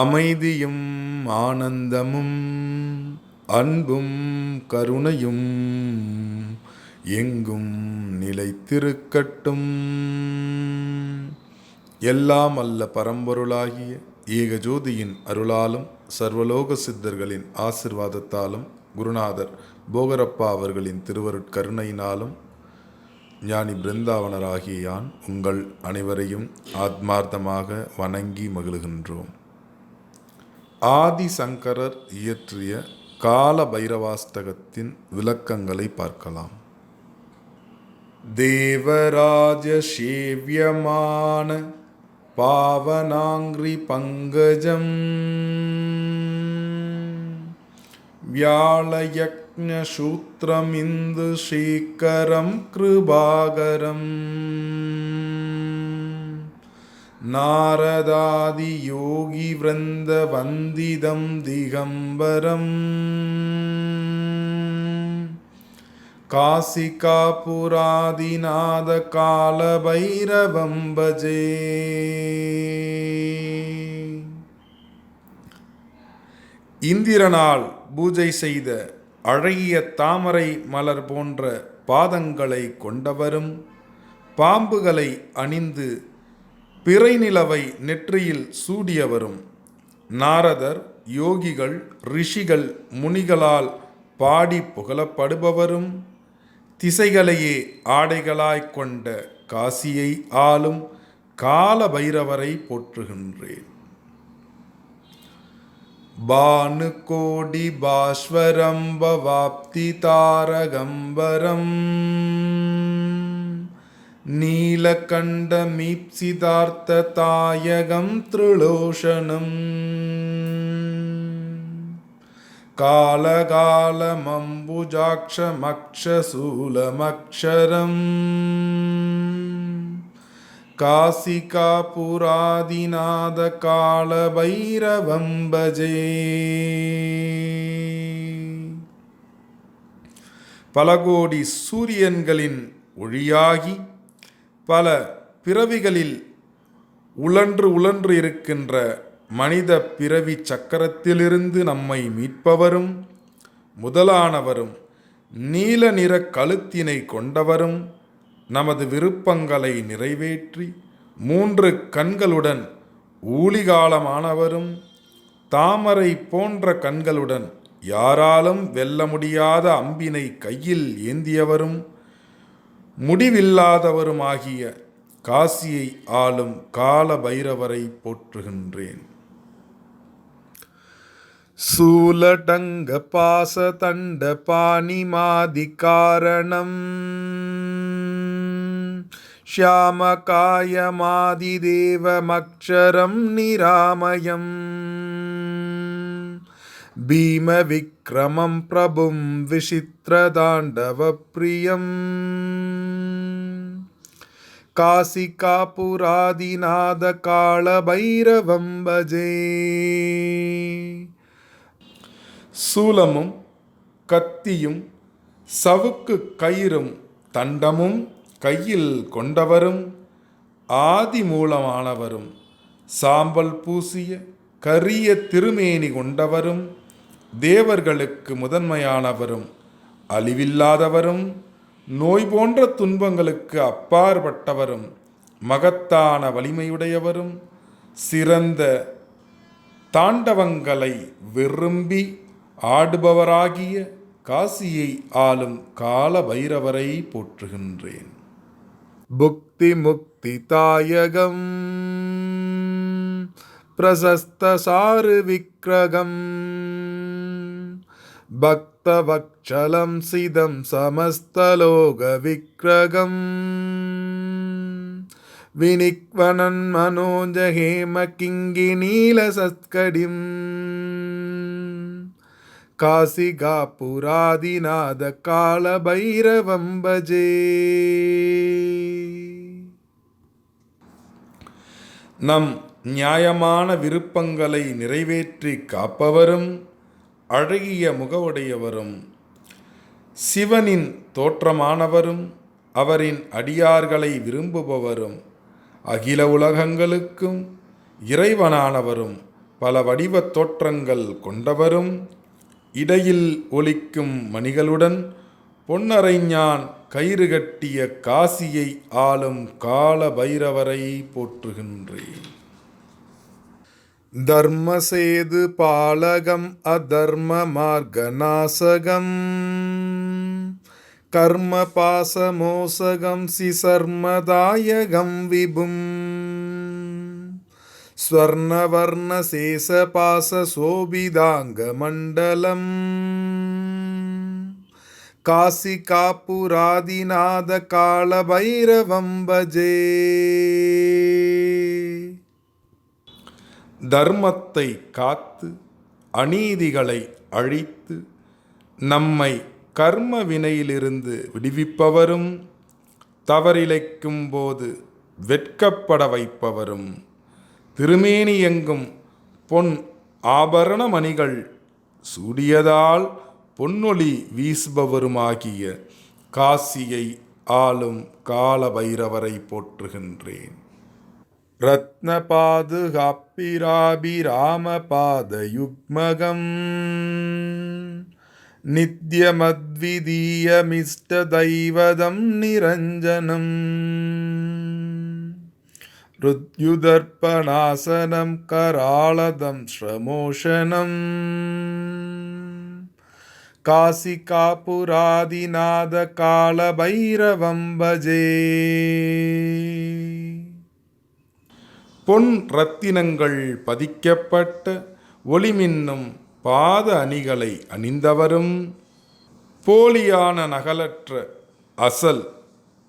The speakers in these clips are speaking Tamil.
அமைதியும் ஆனந்தமும் அன்பும் கருணையும் எங்கும் நிலைத்திருக்கட்டும். எல்லாம் அல்ல பரம்பொருளாகிய ஏகஜோதியின் அருளாலும் சர்வலோக சித்தர்களின் ஆசிர்வாதத்தாலும் குருநாதர் போகரப்பா அவர்களின் திருவருட்கருணையினாலும் ஞானி பிருந்தாவனராகிய யான் உங்கள் அனைவரையும் ஆத்மார்த்தமாக வணங்கி மகிழ்கின்றோம். ஆதிசங்கரர் இயற்றிய கால பைரவாஸ்தகத்தின் விளக்கங்களை பார்க்கலாம் தேவராஜ சேவியமான பாவனாங்கிரி பங்கஜம் व्यालयज्ञसूत्रमिन्दु शेखरं कृपाकरम् नारदादियोगिवृन्दवन्दितं दिगम्बरम् काशिकापुरादिनादकालभैरवं भजे இந்திரனால் பூஜை செய்த அழகிய தாமரை மலர் போன்ற பாதங்களை கொண்டவரும் பாம்புகளை அணிந்து பிறைநிலவை நெற்றியில் சூடியவரும். நாரதர் யோகிகள் ரிஷிகள் முனிகளால் பாடி புகழப்படுபவரும். திசைகளையே ஆடைகளாய்க் கொண்ட காசியை ஆளும் கால பைரவரை போற்றுகின்றேன். பானு கோடி பாஸ்வரம் பவாப்தி தாரகம்பரம். नीलकण्डमीप्सितार्थतायगं त्रिलोचनम् कालकालमम्बुजाक्षमक्षशूलमक्षरम् काशिकापुरादिनादकालभैरवं भजे பல கோடி சூரியன்களின் ஒளியாகி பல பிறவிகளில் உழன்று உழன்று இருக்கின்ற மனித பிறவி சக்கரத்திலிருந்து நம்மை மீட்பவரும் முதலானவரும் நீல நிற கழுத்தினை கொண்டவரும் நமது விருப்பங்களை நிறைவேற்றி மூன்று கண்களுடன் ஊழிகாலமானவரும் தாமரை போன்ற கண்களுடன் யாராலும் வெல்ல முடியாத அம்பினை கையில் ஏந்தியவரும் முடிவில்லாதவருமாகிய காசியை ஆளும் கால பைரவரை போற்றுகின்றேன் சூலடங்க பாச தண்ட பாணிமாதி காரணம் श्यामकायमादिदेवमक्षरं निरामयम् भीमविक्रमं प्रभुं विचित्रताण्डवप्रियम् காசிகாபுராதிநாத கால பஜே. சூலமும் கத்தியும் சவுக்கு கயிறும் தண்டமும் கையில் கொண்டவரும் ஆதி மூலமானவரும் சாம்பல் பூசிய கரிய திருமேனி கொண்டவரும் தேவர்களுக்கு முதன்மையானவரும் அழிவில்லாதவரும் நோய் போன்ற துன்பங்களுக்கு அப்பாற்பட்டவரும் மகத்தான வலிமையுடையவரும் சிறந்த தாண்டவங்களை விரும்பி ஆடுபவராகிய காசியை ஆளும் கால பைரவரை போற்றுகின்றேன். புக்தி முக்தி தாயகம் பிரசஸ்த சாரு விக்கிரகம் பக்தவக்ஷலம் சிதம் சமஸ்தலோக விக்ரகம் வினிக்வனன் மனோஜ ஹேம கிங்கி நீலசத்கடிம். காசிகா புராதிநாத கால பைரவம் பஜே. நம் நியாயமான விருப்பங்களை நிறைவேற்றி காப்பவரும் அழகிய முகவுடையவரும் சிவனின் தோற்றமானவரும் அவரின் அடியார்களை விரும்புபவரும் அகில உலகங்களுக்கும் இறைவனானவரும் பல வடிவத் தோற்றங்கள் கொண்டவரும் இடையில் ஒலிக்கும் மணிகளுடன் பொன்னரைஞான் கயிறு கட்டிய காசியை ஆளும் கால பைரவரை போற்றுகின்றேன். தர்மசேது பாலகம் அதர்ம மார்கநாசகம் கர்ம பாசமோசகம் சிசர்மதாயகம் விபும். ஸ்வர்ணவர்ணசேஷபாசசோபிதாங்கமண்டலம் காசிகாபுராதிநாத காலபைரவம் பஜே. தர்மத்தை காத்து அநீதிகளை அழித்து நம்மை கர்ம வினையிலிருந்து விடுவிப்பவரும் தவறிழைக்கும் போது வெட்கப்பட வைப்பவரும். திருமேனி எங்கும் பொன் ஆபரண மணிகள் சூடியதால் பொன்னொளி வீசுபவருமாகிய காசியை ஆளும் கால பைரவரை போற்றுகின்றேன். रत्नपादुकापिराभिरामपादयुग्मगम् नित्यमद्वितीयमिष्टदैवतं निरञ्जनम् हृद्युदर्पणासनं कराळदं श्रमोषणम् काशिकापुरादिनाथकालभैरवं भजे பொன் ரத்தினங்கள் பதிக்கப்பட்ட ஒளிமின்னும் பாத அணிகளை அணிந்தவரும். போலியான நகலற்ற அசல்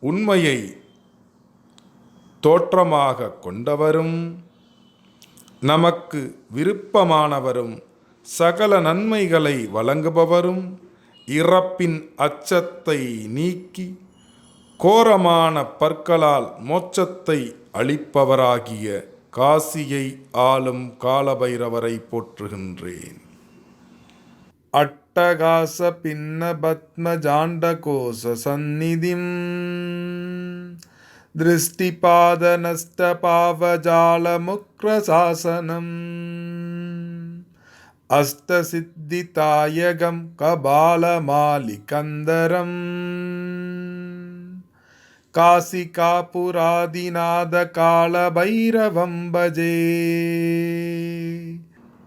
உண்மையை தோற்றமாக கொண்டவரும். நமக்கு விருப்பமானவரும் சகல நன்மைகளை வழங்குபவரும். இறப்பின் அச்சத்தை நீக்கி கோரமான பற்களால் மோட்சத்தை அளிப்பவராகிய காசியை ஆளும் காலபைரவரை போற்றுகின்றேன். அட்டகாச பின்ன பத்ம ஜாண்டகோச சந்நிதிம். திருஷ்டிபாத நஷ்ட பாவஜால முக்ரசாசனம் அஸ்தசித்திதாயகம் கபாலமாலிகந்தரம் காசிகாபுராதிநாத காலபைரவம் பஜே.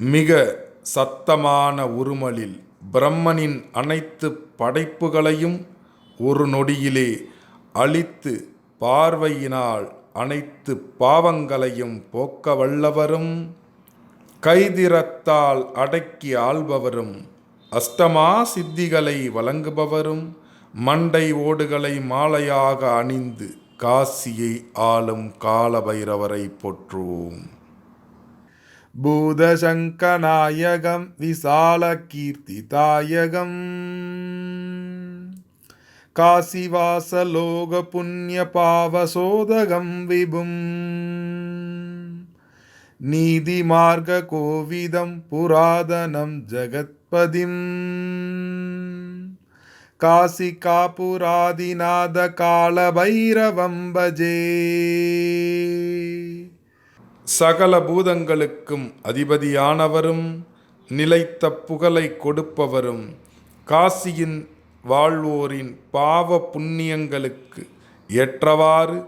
மிக சத்தமான உருமலில் பிரம்மனின் அனைத்து படைப்புகளையும் ஒரு நொடியிலே அழித்து பார்வையினால் அனைத்து பாவங்களையும் போக்க வல்லவரும் கைதிரத்தால் அடக்கி ஆள்பவரும் அஷ்டமா சித்திகளை வழங்குபவரும் மண்டை ஓடுகளை மாலையாக அணிந்து காசியை ஆளும் காலபைரவரை போற்றுவோம். பூதசங்கநாயகம் விசால கீர்த்தி தாயகம் காசிவாசலோக புண்ணிய பாவசோதகம் விபும். நீதிமார்க கோவிதம் புராதனம் ஜகத்பதிம். காசி காபுராதிநாத கால பைரவம்பஜே சகல பூதங்களுக்கும் அதிபதியானவரும் நிலைத்த புகழை கொடுப்பவரும் காசியின் வாழ்வோரின் பாவ புண்ணியங்களுக்கு ஏற்றவாறு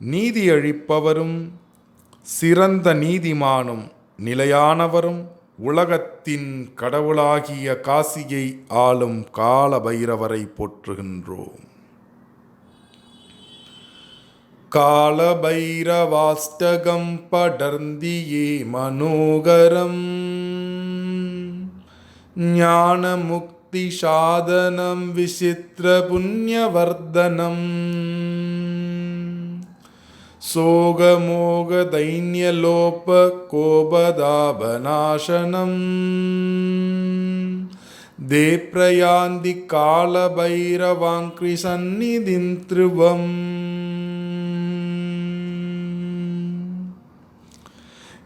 நீதியழிப்பவரும் சிறந்த நீதிமானும் நிலையானவரும் உலகத்தின் கடவுளாகிய காசியை ஆளும் கால பைரவரை போற்றுகின்றோம். காலபைரவாஷ்டகம் படர்ந்தியே மனோகரம். ஞானமுக்தி சாதனம் விசித்திர ஞானமுக்திசாதனம் சோகமோகதைன்யலோபகோபதாபநாசனம். தேப்ரயாந்தி காலபைரவாங்கிரி சந்நிதின் திருவம்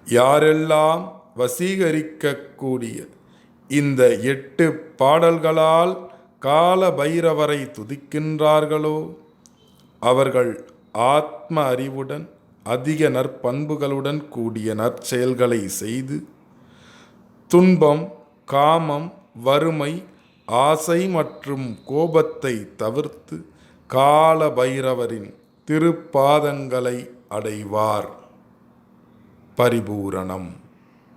யாரெல்லாம் வசீகரிக்கக்கூடிய இந்த எட்டு பாடல்களால் கால பைரவரை துதிக்கின்றார்களோ அவர்கள் ஆத்ம அறிவுடன் அதிக நற்பண்புகளுடன் கூடிய நற்செயல்களை செய்து துன்பம் காமம் வறுமை ஆசை மற்றும் கோபத்தை தவிர்த்து கால பைரவரின் திருப்பாதங்களை அடைவார். பரிபூரணம்.